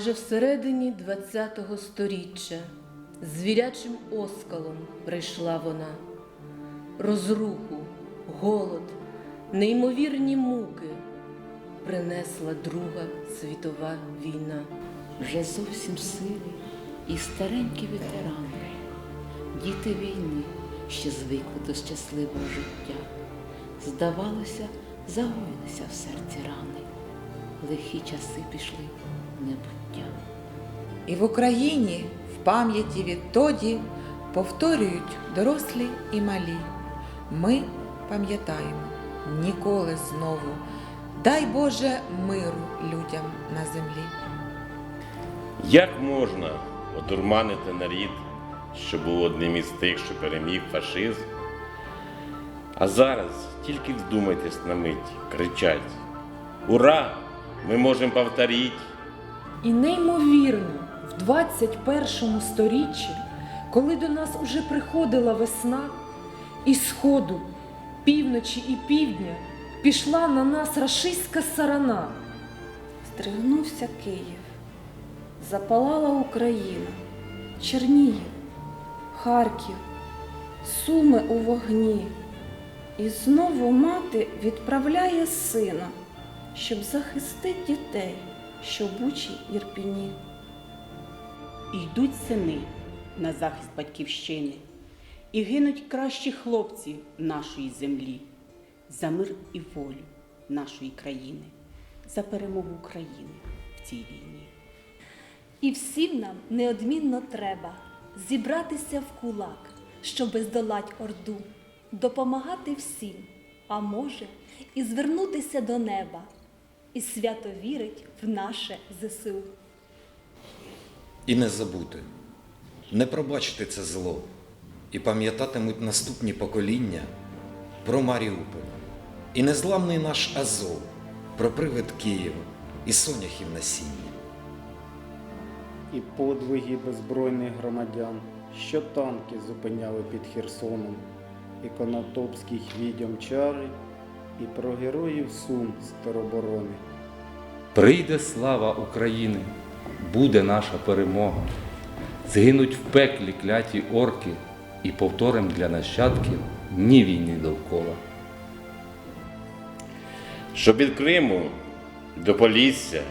Майже всередині ХХ сторіччя звірячим оскалом прийшла вона. Розруху, голод, неймовірні муки принесла Друга світова війна. вже зовсім сиві і старенькі ветерани, діти війни, що звикли до щасливого життя. Здавалося, загоїлися в серці рани, лихі часи пішли небуття. І в Україні в пам'яті відтоді повторюють дорослі і малі. Ми пам'ятаємо ніколи знову. Дай Боже миру людям на землі. Як можна одурманити нарід, що був одним із тих, що переміг фашизм? А зараз тільки вдумайтесь на мить, кричать: Ура! Ми можемо повторити! І неймовірно, в 21 сторіччі, коли до нас уже приходила весна, і сходу, півночі і півдня пішла на нас рашистська сарана. Стригнувся Київ, запалала Україна, Чернігів, Харків, Суми у вогні. І знову мати відправляє сина, щоб захистити дітей, що в Бучі Ірпіні. Йдуть сини на захист батьківщини, і гинуть кращі хлопці нашої землі за мир і волю нашої країни, за перемогу України в цій війні. І всім нам неодмінно треба зібратися в кулак, щоби здолать орду, допомагати всім, а може, і звернутися до неба, і свято вірить в наше ЗСУ. І не забути, не пробачити це зло, і пам'ятатимуть наступні покоління про Маріуполь, і незламний наш Азов, про привид Києва і соняхів насіння. і подвиги беззбройних громадян, що танки зупиняли під Херсоном, і конотопських відьом чари, і про героїв Сум з тероборони. Прийде слава України, буде наша перемога. Згинуть в пеклі кляті орки і повторим для нащадків ні війни довкола. Щоб від Криму до Полісся,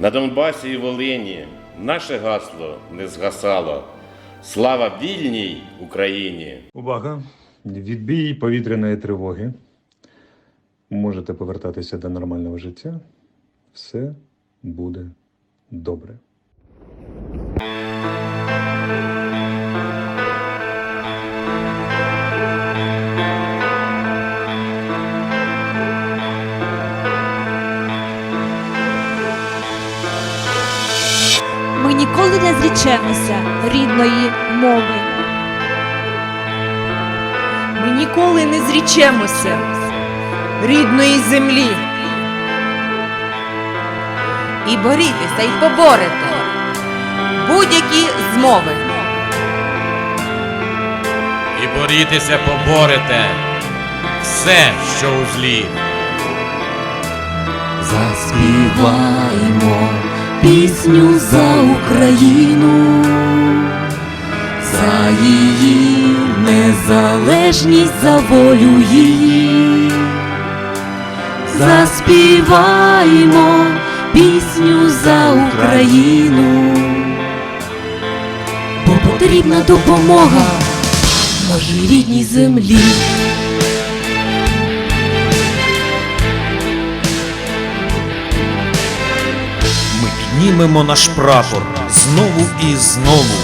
на Донбасі і Волині наше гасло не згасало. Слава вільній Україні! Увага! Відбій повітряної тривоги. Можете повертатися до нормального життя. Все буде добре. Ми ніколи не зрічемося рідної мови. Ми ніколи не зрічемося рідної землі. І борітеся, і поборете будь-які змови. І борітеся поборете все, що у злі. Заспіваймо пісню за Україну, за її незалежність, за волю її. Заспіваймо пісню за Україну, бо потрібна допомога нашій рідній землі. Ми піднімемо наш прапор знову і знову.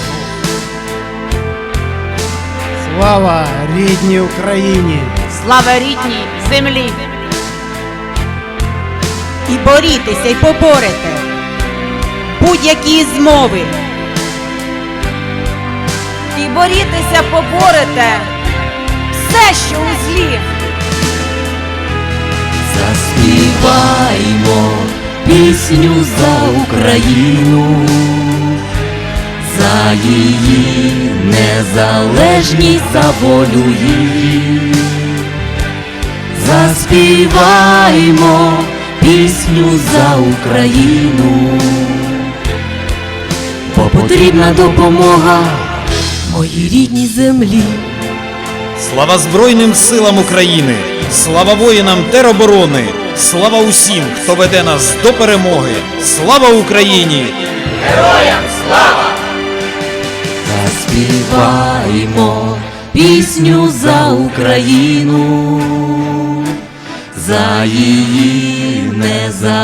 Слава рідній Україні! Слава рідній землі! І борітеся, і поборете будь-які змови. І борітеся, поборете все, що у злі. Заспіваймо пісню за Україну, за її незалежність, за волю її. Заспіваймо пісню за Україну, бо потрібна допомога моїй рідній землі. Слава Збройним силам України! Слава воїнам тероборони! Слава усім, хто веде нас до перемоги! Слава Україні! Заспіваймо пісню за Україну, за її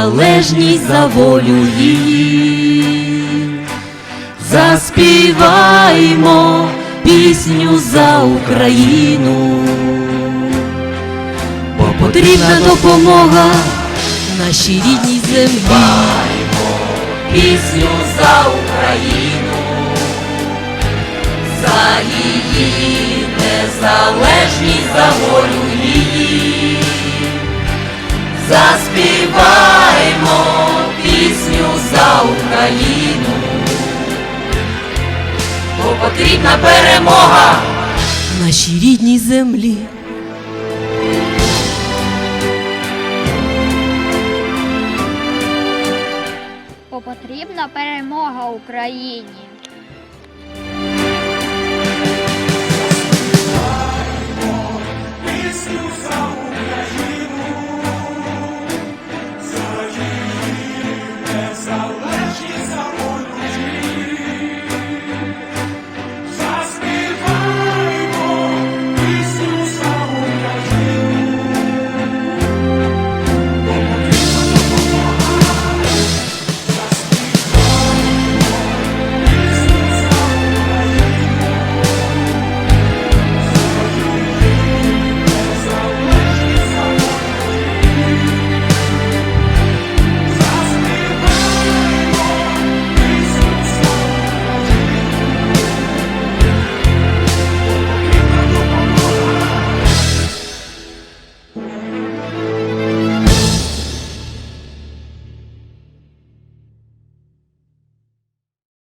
незалежність, за волю її. Заспіваймо пісню за Україну, бо потрібна допомога нашій рідній землі. Пісню за Україну, за її незалежність, за волю її. Заспіваймо пісню за Україну, бо потрібна перемога нашій рідній землі. Бо потрібна перемога Україні.